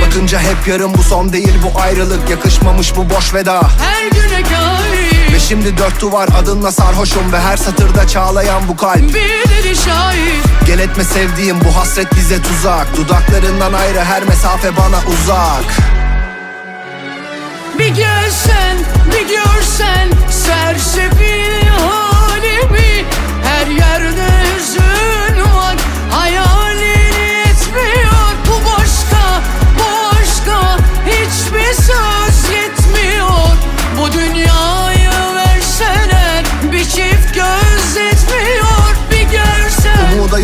Bakınca hep yarım bu son değil bu ayrılık. Yakışmamış bu boş veda. Her güne kair Ve şimdi dört duvar adınla sarhoşum Ve her satırda çağlayan bu kalp. Bir şair Gel etme sevdiğim bu hasret bize tuzak. Dudaklarından ayrı her mesafe bana uzak. Bir gelsen bir görsen Sersefil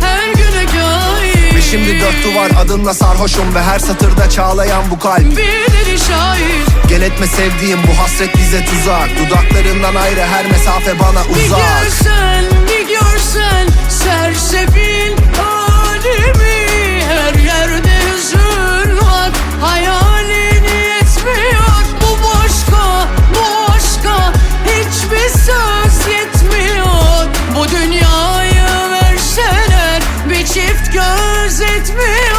Her güne kair Ve şimdi dört duvar adınla sarhoşum Ve her satırda çağlayan bu kalp. Bir deli şair. Gel etme sevdiğim bu hasret bize tuzak. Dudaklarından ayrı her mesafe bana Bir uzak. görsen bir görsen Sersefil halimi. Her yerde hüzün var Hayalini etmiyor Bu başka bu başka Hiçbir söz it's me.